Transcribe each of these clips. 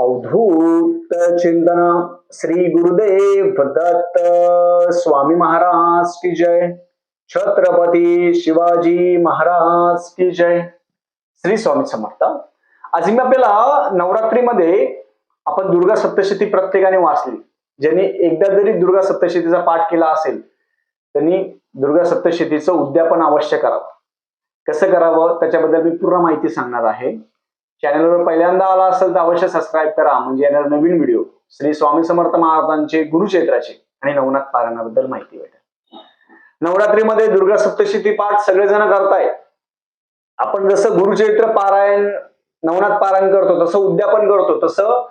अवधूत चिंतन श्री गुरुदेव दत्त स्वामी महाराज की जय। छत्रपती शिवाजी महाराज की जय। श्री स्वामी समर्थ। आज मी आपल्याला नवरात्रीमध्ये आपण दुर्गा सप्तशती प्रत्येकाने वाचली. ज्यांनी एकदा जरी दुर्गा सप्तशतीचा पाठ केला असेल त्यांनी दुर्गा सप्तशतीचं उद्यापन अवश्य करावं. कसं करावं? त्याच्याबद्दल मी पूर्ण माहिती सांगणार आहे. चॅनलवर पहिल्यांदा आला असेल तर अवश्य सबस्क्राईब करा. म्हणजे येणार नवीन व्हिडिओ श्री स्वामी समर्थ महाराजांचे गुरुक्षेत्राचे आणि नवनाथ पारायणाबद्दल माहिती भेटेल. नवरात्रीमध्ये दुर्गा सप्तशती पाठ सगळेजण करताय. आपण जसं गुरुचरित्र पारायण नवनाथ पारायण करतो तसं उद्यापन करतो तसं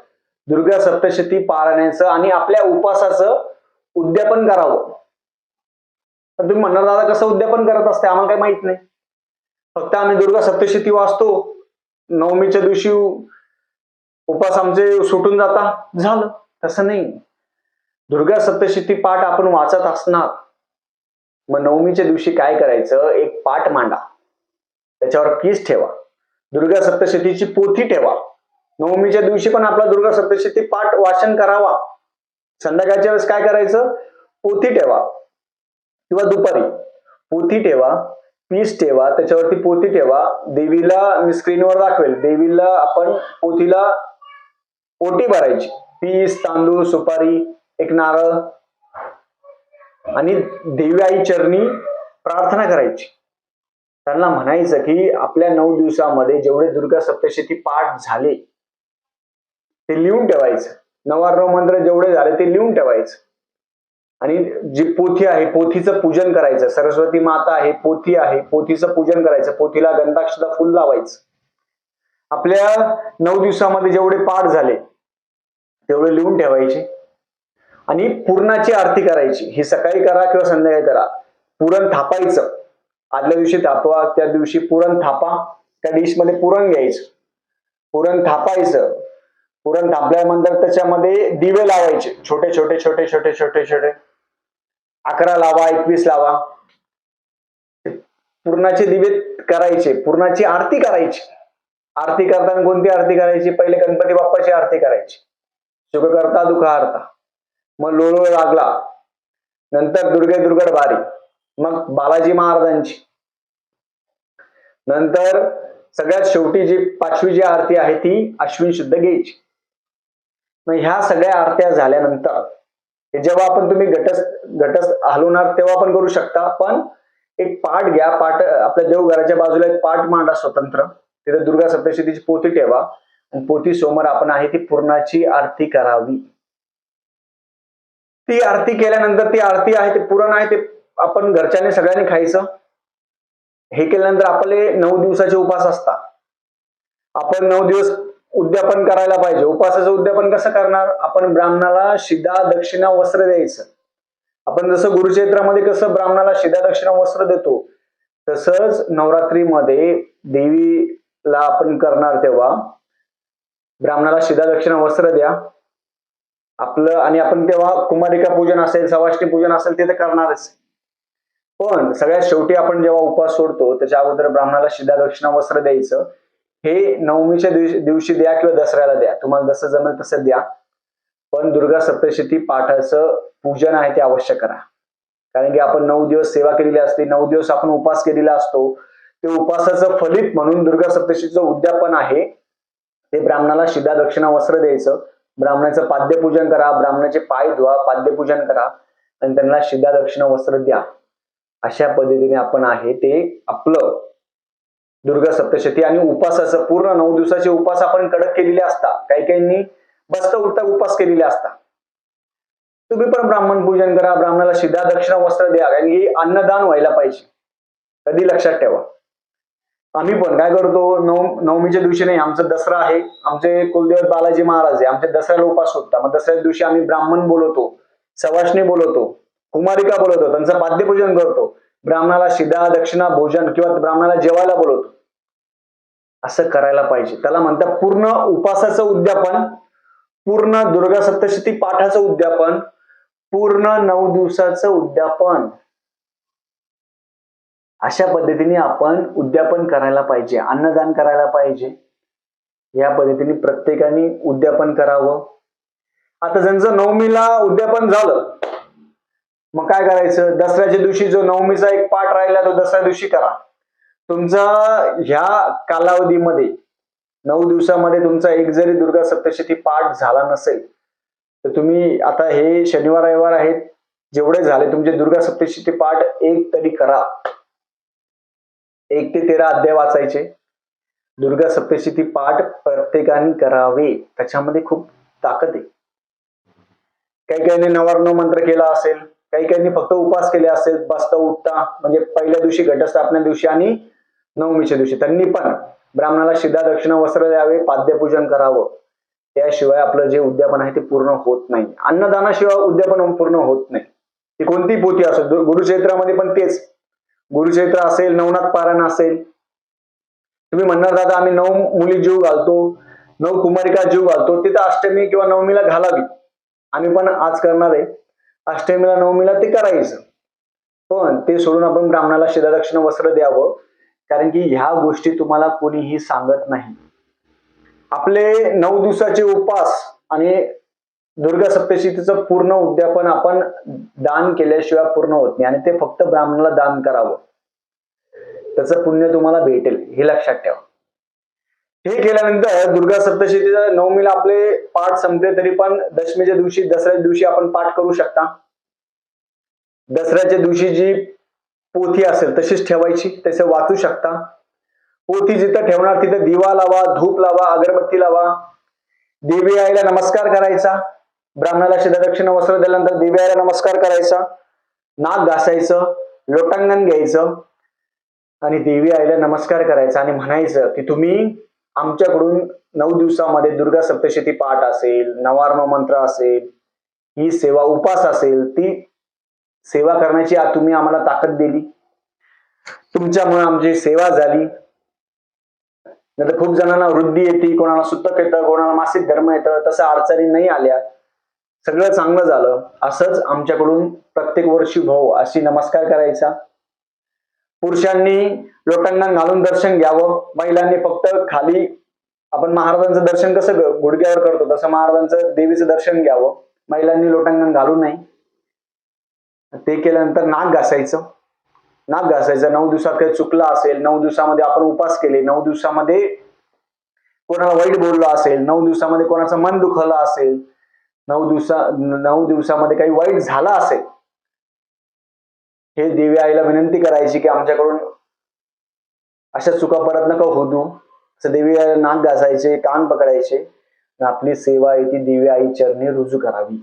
दुर्गा सप्तशती पारायणाचं आणि आपल्या उपासाचं उद्यापन करावं. तर तुम्ही म्हणणार दादा कसं उद्यापन करत असते? आम्हाला काही माहीत नाही. फक्त आम्ही दुर्गा सप्तशती वाचतो. नवमीच्या दिवशी उपास आमचे सुटून जाता. झालं. तसं नाही. दुर्गा सप्तशती पाठ आपण वाचत असणार. मग नवमीच्या दिवशी काय करायचं? एक पाठ मांडा. त्याच्यावर पीस ठेवा. दुर्गा सप्तशतीची पोथी ठेवा. नवमीच्या दिवशी पण आपला दुर्गा सप्तशती पाठ वाचन करावा. संध्याकाळच्या वेळेस काय करायचं? पोथी ठेवा. किंवा दुपारी. पोथी ठेवा. पीस ठेवा त्याच्यावरती पोती ठेवा. देवीला मी स्क्रीनवर दाखवेल. देवीला आपण पोथीला पोटी भरायची. पीस तांदूळ सुपारी एक नारळ आणि देवी आई चरणी प्रार्थना करायची. त्यांना म्हणायचं की आपल्या नऊ दिवसामध्ये जेवढे दुर्गा सप्तशती पाठ झाले ते लिहून ठेवायचं. नवार्णव मंत्र जेवढे झाले ते लिहून ठेवायचं. आणि जी पोथी आहे पोथीचं पूजन करायचं. सरस्वती माता आहे पोथी आहे पोथीचं पूजन करायचं. पोथीला गंधाक्षता फुल लावायचं. आपल्या नऊ दिवसामध्ये जेवढे पाठ झाले तेवढे लिहून ठेवायचे. आणि पूर्णाची आरती करायची. ही सकाळी करा किंवा संध्याकाळी करा. पुरण थापायचं. आदल्या दिवशी थापवा त्या दिवशी पुरण थापा. त्या डिशमध्ये पुरण घ्यायचं. पुरण थापायचं. पुरण थापल्यानंतर त्याच्यामध्ये दिवे लावायचे. छोटे छोटे छोटे छोटे छोटे छोटे. अकरा लावा एकवीस लावा. पूर्णाचे दिवे करायचे पूर्णाची आरती करायची. आरती करताना कोणती आरती करायची? पहिले गणपती बाप्पाची आरती करायची. सुख करता दुःख हरता. मग लोळोळ लागला. नंतर दुर्गे दुर्गड भारी मग बालाजी महाराजांची. नंतर सगळ्यात शेवटी जी पाचवी जी आरती आहे ती अश्विन शुद्ध घ्यायची. मग ह्या सगळ्या आरत्या झाल्यानंतर जेव्हा आपण तुम्ही घटस घटस हलवणार तेव्हा पण करू शकता. पण एक पाठ घ्या. पाठ आपल्या देवघराच्या बाजूला एक पाठ मांडा स्वतंत्र. तिथे दुर्गा सप्तशतीची पोथी ठेवा. आणि पोथी समोर आपण आहे ती पूर्णाची आरती करावी. ती आरती केल्यानंतर ती आरती आहे ते पुरण आहे ते आपण घरच्याने सगळ्यांनी खायचं. हे केल्यानंतर आपले नऊ दिवसाचे उपास असतात. आपण नऊ दिवस उद्यापन करायला पाहिजे. उपासाचं उद्यापन कसं करणार? आपण ब्राह्मणाला शिदा दक्षिणा वस्त्र द्यायचं. आपण जसं गुरुक्षेत्रामध्ये कसं ब्राह्मणाला शिदा दक्षिणा वस्त्र देतो तसंच नवरात्रीमध्ये देवीला आपण करणार तेव्हा ब्राह्मणाला शिदा दक्षिणा वस्त्र द्या. आपलं आणि आपण तेव्हा कुमारिका पूजन असेल सवाष्णी पूजन असेल ते तर करणारच. पण सगळ्यात शेवटी आपण जेव्हा उपास सोडतो त्याच्या अगोदर ब्राह्मणाला शिदा दक्षिणा वस्त्र द्यायचं. हे नवमीच्या दिवशी दिवशी द्या किंवा दसऱ्याला द्या. तुम्हाला जसं जमेल तसं द्या. पण दुर्गा सप्तशती पाठाचं पूजन आहे ते अवश्य करा. कारण की आपण नऊ दिवस सेवा केलेली असते नऊ दिवस आपण उपास केलेला असतो. ते उपासाचं फलित म्हणून दुर्गा सप्तशीचं उद्यापन आहे. ते ब्राह्मणाला शिदा दक्षिणा वस्त्र द्यायचं. ब्राह्मणाचं पाद्यपूजन करा ब्राह्मणाचे पाय धुवा पाद्यपूजन करा. आणि त्यांना शिदा दक्षिणा वस्त्र द्या. अशा पद्धतीने आपण आहे ते आपलं दुर्गा सप्तशती आणि उपासाचं पूर्ण नऊ दिवसाचे उपास आपण कडक केलेले असता काही काहींनी बसता उठता उपास केलेले असता तुम्ही पण ब्राह्मण पूजन करा ब्राह्मणाला सिद्धा दक्षिणा वस्त्र द्या कारण की अन्नदान व्हायला पाहिजे. कधी लक्षात ठेवा. आम्ही पण काय करतो नव नवमीच्या दिवशी नाही आमचा दसरा आहे. आमचे कुलदेव बालाजी महाराज आहे आमच्या दसऱ्याला उपास होता मग दसऱ्या दिवशी आम्ही ब्राह्मण बोलवतो सवाष्णी बोलवतो कुमारिका बोलवतो त्यांचं पाद्यपूजन करतो. ब्राह्मणाला शिदा दक्षिणा भोजन किंवा ब्राह्मणाला जेवायला बोलवतो. असं करायला पाहिजे. त्याला म्हणतात पूर्ण उपासाचं उद्यापन पूर्ण दुर्गा सप्तशती पाठाचं उद्यापन पूर्ण नऊ दिवसाचं उद्यापन. अशा पद्धतीने आपण उद्यापन करायला पाहिजे अन्नदान करायला पाहिजे. या पद्धतीने प्रत्येकाने उद्यापन करावं. आता ज्यांचं नवमीला उद्यापन झालं. मग काय करायचं? दसऱ्याच्या दिवशी जो नवमीचा एक पाठ राहिला तो दसऱ्या दिवशी करा. तुमचा ह्या कालावधीमध्ये नऊ दिवसामध्ये तुमचा एक जरी दुर्गा सप्तशती पाठ झाला नसेल तर तुम्ही आता हे शनिवार रविवार आहेत जेवढे झाले तुमचे दुर्गा सप्तशती पाठ एक तरी करा. एक ते तेरा अध्याय वाचायचे. दुर्गा सप्तशती पाठ प्रत्येकाने करावे. त्याच्यामध्ये खूप ताकद आहे. काही काही नवार्णव मंत्र केला असेल काही काहींनी फक्त उपास केले असेल बसता उठता म्हणजे पहिल्या दिवशी घटस्थापना दिवशी आणि नवमीच्या दिवशी. त्यांनी पण ब्राह्मणाला शिधा दक्षिणा वस्त्र द्यावे पाद्यपूजन करावं. त्याशिवाय आपलं जे उद्यापन आहे ते पूर्ण होत नाही. अन्नदानाशिवाय उद्यापन पूर्ण होत नाही. ती कोणती पोथी असो गुरुक्षेत्रामध्ये पण तेच. गुरुक्षेत्र असेल नवनाथ पारायण असेल. तुम्ही म्हणणार दादा आम्ही नऊ मुली जीव घालतो नऊ कुमारिका जीव घालतो तिथं अष्टमी किंवा नवमीला घालावी. आम्ही पण आज करणार आहे. अष्टमीला नवमीला ते करायचं. पण ते सोडून आपण ब्राह्मणाला शिधादक्षिण वस्त्र द्यावं कारण की ह्या गोष्टी तुम्हाला कोणीही सांगत नाही. आपले नऊ दिवसाचे उपास आणि दुर्गा सप्तशतीचं पूर्ण उद्यापन आपण दान केल्याशिवाय पूर्ण होत नाही आणि ते फक्त ब्राह्मणाला दान करावं. त्याचं पुण्य तुम्हाला भेटेल हे लक्षात ठेवा. हे केल्यानंतर दुर्गा सप्तशतीचा नवमीला आपले पाठ संपले तरी पण दशमीच्या दिवशी दसऱ्याच्या दिवशी आपण पाठ करू शकता. दसऱ्याच्या दिवशी जी पोथी असेल तशीच ठेवायची तसे वाचू शकता. पोथी जिथं ठेवणार तिथं दिवा लावा धूप लावा अगरबत्ती लावा. देवी आईला नमस्कार करायचा. ब्राह्मणाला शिधदक्षिण वस्त्र दिल्यानंतर देवी आईला नमस्कार करायचा. नाक घासायचं लोटांगण घ्यायचं. आणि देवी आईला नमस्कार करायचा आणि म्हणायचं की तुम्ही आमच्याकडून नऊ दिवसामध्ये दुर्गा सप्तशती पाठ असेल नवार्म मंत्र असेल ही सेवा उपास असेल ती सेवा करण्याची तुम्ही आम्हाला ताकद दिली. तुमच्यामुळे आमची सेवा झाली. नाही खूप जणांना वृद्धी येते कोणाला सुतक येतं कोणाला मासिक धर्म येतं तसं अडचणी नाही आल्या. सगळं चांगलं झालं. असंच आमच्याकडून प्रत्येक वर्षी भाऊ अशी नमस्कार करायचा. पुरुषांनी लोकांना घालून दर्शन घ्यावं. महिलांनी फक्त खाली आपण महाराजांचं दर्शन कसं गुडघ्यावर करतो तसं महाराजांचं देवीचं दर्शन घ्यावं. महिलांनी लोटांगण घालू नये ते केल्यानंतर नाक घासायचं. नाक घासायचं. नऊ दिवसात काही चुकलं असेल नऊ दिवसामध्ये आपण उपास केले नऊ दिवसामध्ये कोणाला वाईट बोललो असेल नऊ दिवसामध्ये कोणाचं मन दुखलं असेल नऊ दिवसा नऊ दिवसामध्ये काही वाईट झालं असेल हे देवी आईला विनंती करायची की आमच्याकडून अशा चुका परत नका होऊ असं देवी आईला नाक घासायचे कान पकडायचे. आपली सेवा आहे ती देवी आई चरणी रुजू करावी.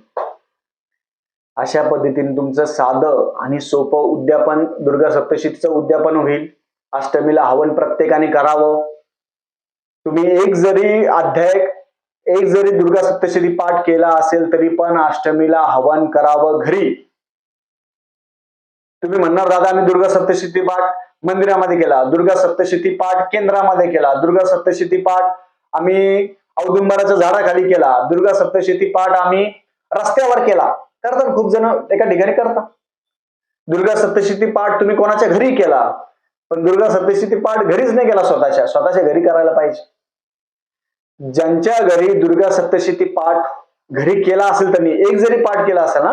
अशा पद्धतीने तुमचं साधं आणि सोपं उद्यापन दुर्गा सप्तशीचं उद्यापन होईल. अष्टमीला हवन प्रत्येकाने करावं. तुम्ही एक जरी अध्याय एक जरी दुर्गा सप्तशती पाठ केला असेल तरी पण अष्टमीला हवन करावं घरी. तुम्ही म्हणणार दादा आम्ही दुर्गा सप्तशती पाठ मंदिरामध्ये केला दुर्गा सप्तशती पाठ केंद्रामध्ये केला दुर्गा सप्तशती पाठ आम्ही औदुंबराच्या झाडाखाली केला दुर्गा सप्तशती पाठ आम्ही रस्त्यावर केला. करतात खूप जण एका ठिकाणी करतात. दुर्गा सप्तशती पाठ तुम्ही कोणाच्या घरी केला? पण दुर्गा सप्तशती पाठ घरीच नाही केला स्वतःच्या स्वतःच्या घरी करायला पाहिजे. ज्यांच्या घरी दुर्गा सप्तशती पाठ घरी केला असेल त्यांनी एक जरी पाठ केला असेल ना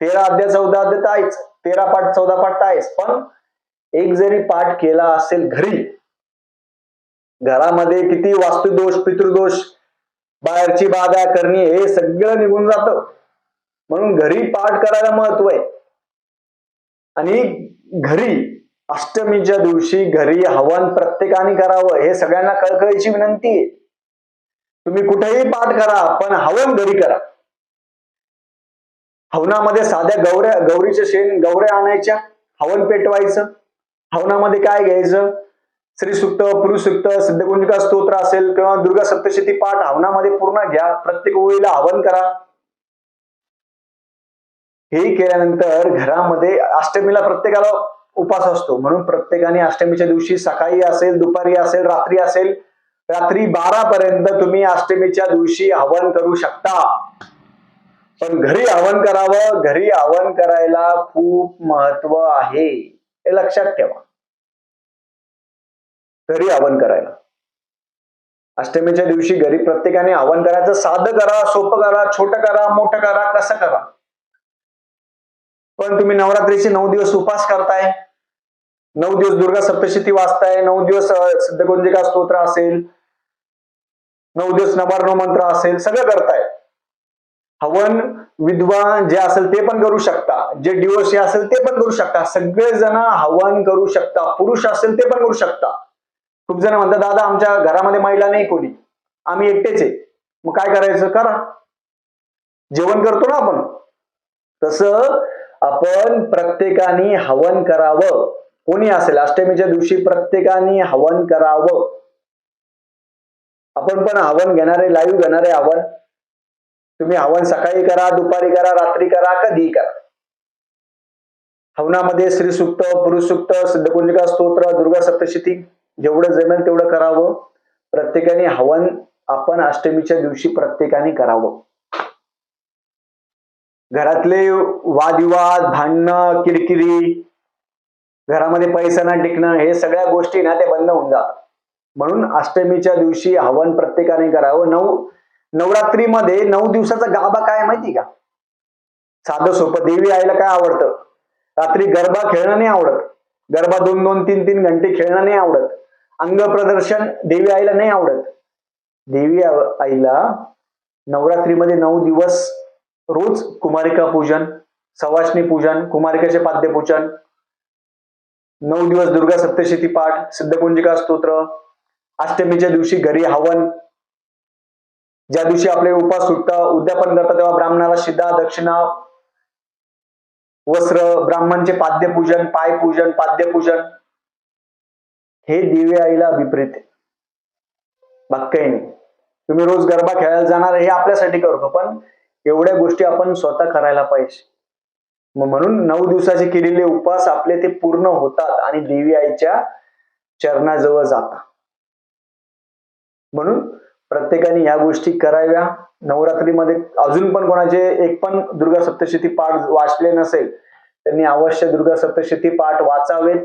तेरा अध्याय चौदा अध्याय तर आहेच. तेरा पाठ चौदा पाठ तर आहेच. पण एक जरी पाठ केला असेल घरी घरामध्ये किती वास्तुदोष पितृदोष बाहेरची बाधा करणे हे सगळं निघून जात. म्हणून घरी पाठ करायला महत्त्व आहे. आणि घरी अष्टमीच्या दिवशी घरी हवन प्रत्येकाने करावं हे सगळ्यांना कळकळीची विनंती आहे. तुम्ही कुठेही पाठ करा पण हवन घरी करा. हवनामध्ये साध्या गौऱ्या गौरीचे शेण गौऱ्या आणायच्या हवन पेटवायचं. हवनामध्ये काय घ्यायचं? श्री सुक्त पुरुषसुक्त सिद्धगुंजिका स्तोत्र असेल किंवा दुर्गा सप्तशती पाठ हवनामध्ये पूर्ण घ्या. प्रत्येक ओळीला हवन करा. हे केल्यानंतर घरामध्ये अष्टमीला प्रत्येकाला उपास असतो. म्हणून प्रत्येकाने अष्टमीच्या दिवशी सकाळी असेल दुपारी असेल रात्री असेल रात्री बारा पर्यंत तुम्ही अष्टमीच्या दिवशी हवन करू शकता. पण घरी आवन करावं घरी आवन करायला खूप महत्त्व आहे. हे लक्षात ठेवा. घरी आवन करायला. अष्टमीच्या दिवशी घरी प्रत्येकाने हवन करायचं साधं करा सोपं करा छोटं करा मोठं करा कसं करा. पण तुम्ही नवरात्रीचे नऊ दिवस उपास करताय. नऊ दिवस दुर्गा सप्तशती वाचताय नऊ दिवस अं, सिद्धगुंजिका स्तोत्र असेल नऊ दिवस नवार्णव मंत्र असेल सगळं करताय. हवन विधवा जे असेल ते पण करू शकता. जे डिवोर्सी असेल ते पण करू शकता. सगळेजण हवन करू शकता. पुरुष असेल ते पण करू शकता. खूप जण म्हणतात दादा आमच्या घरामध्ये महिला नाही कोणी. आम्ही एकटेच आहे. मग काय करायचं? करा. जेवण करतो ना आपण. तसं आपण प्रत्येकाने हवन करावं. कोणी असेल अष्टमीच्या दिवशी प्रत्येकाने हवन करावं. आपण पण हवन घेणारे लाईव्ह घेणारे हवन तुम्ही हवन सकाळी करा दुपारी करा रात्री करा कधी करा. हवनामध्ये श्री सुक्त पुरुष सुक्त सिद्धकुंजिका स्तोत्र दुर्गा सप्तशती जेवढं जमेल तेवढं करावं. प्रत्येकाने हवन आपण अष्टमीच्या दिवशी प्रत्येकाने करावं. घरातले वादविवाद भांडणं किरकिरी घरामध्ये पैसा न टिकणं हे सगळ्या गोष्टी ना ते बंद होऊन जातात. म्हणून अष्टमीच्या दिवशी हवन प्रत्येकाने करावं. नऊ नवरात्रीमध्ये नऊ दिवसाचा गाभा काय माहिती का? साधं सोपं. देवी आईला काय आवडतं? रात्री गरबा खेळणं नाही आवडत. गरबा दोन दोन तीन तीन घंटे खेळणं नाही आवडत. अंग प्रदर्शन देवी आईला नाही आवडत. देवी आईला नवरात्रीमध्ये नऊ दिवस रोज कुमारिका पूजन सवाष्णी पूजन कुमारिकाचे पाद्यपूजन नऊ दिवस दुर्गा सप्तशती पाठ सिद्धकुंजिका स्तोत्र अष्टमीच्या दिवशी घरी हवन ज्या दिवशी आपले उपास सुटतं उद्यापन करतात तेव्हा ब्राह्मणाला शिदा दक्षिणा वस्त्र ब्राह्मणचे पाद्यपूजन पायपूजन पाद्यपूजन. हे दिवे आईला विपरीत बाकी नाही. तुम्ही रोज गरबा खेळायला जाणार हे आपल्यासाठी करतो पण एवढ्या गोष्टी आपण स्वतः करायला पाहिजे. मग म्हणून नऊ दिवसाचे केलेले उपवास आपले ते पूर्ण होतात आणि देवी आईच्या चरणाजवळ जातात. म्हणून प्रत्येकाने या गोष्टी कराव्या. नवरात्रीमध्ये अजून पण कोणाचे एक पण दुर्गा सप्तशती पाठ वाचले नसेल त्यांनी अवश्य दुर्गा सप्तशती पाठ वाचावेत.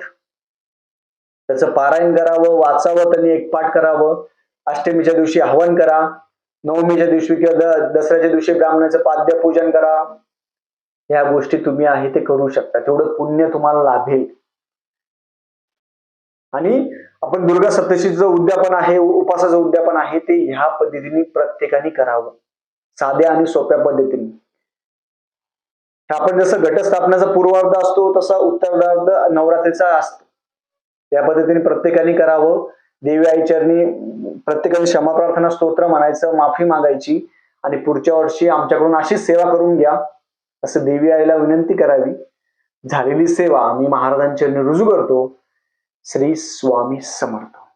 त्याचं पारायण करावं वाचावं त्यांनी एक पाठ करावं. अष्टमीच्या दिवशी हवन करा. नवमीच्या दिवशी किंवा दसऱ्याच्या दिवशी ब्राह्मणाचं पाद्य पूजन करा. या गोष्टी तुम्ही आहे ते करू शकता. तेवढं पुण्य तुम्हाला लाभेल. आणि आपण दुर्गा सप्तशीचं उद्यापन आहे उपासाचं उद्यापन आहे ते ह्या पद्धतीने प्रत्येकाने करावं. साध्या आणि सोप्या पद्धतीने. आपण जसं घटस्थापनाचा पूर्वार्ध असतो तसा उत्तरार्ध नवरात्रीचा असतो. या पद्धतीने प्रत्येकाने करावं. देवी आईचरणी प्रत्येकाने क्षमा प्रार्थना स्तोत्र म्हणायचं माफी मागायची आणि पुढच्या वर्षी आमच्याकडून अशीच सेवा करून घ्या असं देवी आईला विनंती करावी. झालेली सेवा मी महाराजांच्या रुजू करतो. श्री स्वामी समर्थ.